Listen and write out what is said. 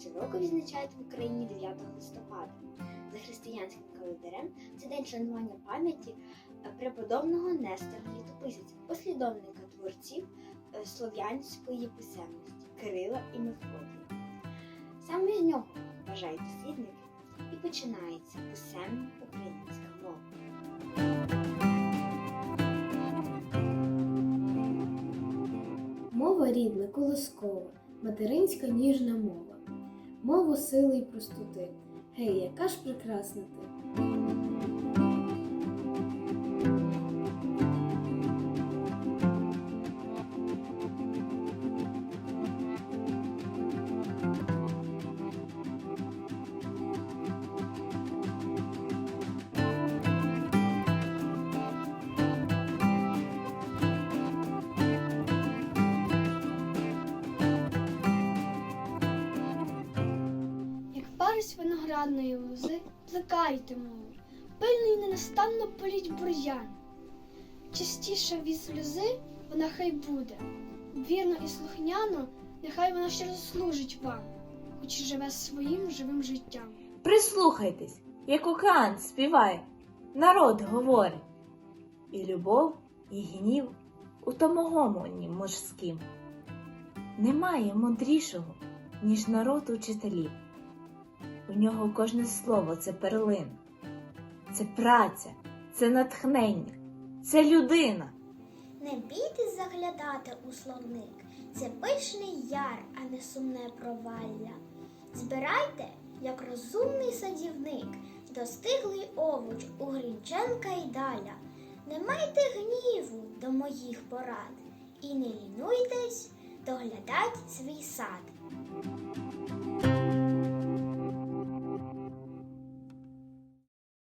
Щороку відзначають в Україні 9 листопада. За християнським календарем це день шанування пам'яті е, преподобного Нестора Літописця, послідовника творців е, слов'янської писемності Кирила і Мефодія. Саме з нього вважають дослідники і починається писемна українська мова. Мова рідна, колоскова, материнська ніжна мова. Мову сили й простоти. Гей, яка ж прекрасна ти! Парусь виноградної лози, плекайте мову, пильно й ненастанно політь бур'ян. Частіше від сльози вона хай буде, вірно і слухняно, нехай вона щиро служить вам, хоч живе своїм живим життям. Прислухайтесь, як океан співає, народ говорить. І любов, і гнів у тому гомоні мужським. Немає мудрішого, ніж народ учителів. У нього кожне слово це перлин, це праця, це натхнення, це людина. Не бійтесь заглядати у словник, це пишний яр, а не сумне провалля. Збирайте, як розумний садівник, достиглий овоч у Грінченка й даля. Не майте гніву до моїх порад і не лінуйтесь доглядать свій сад.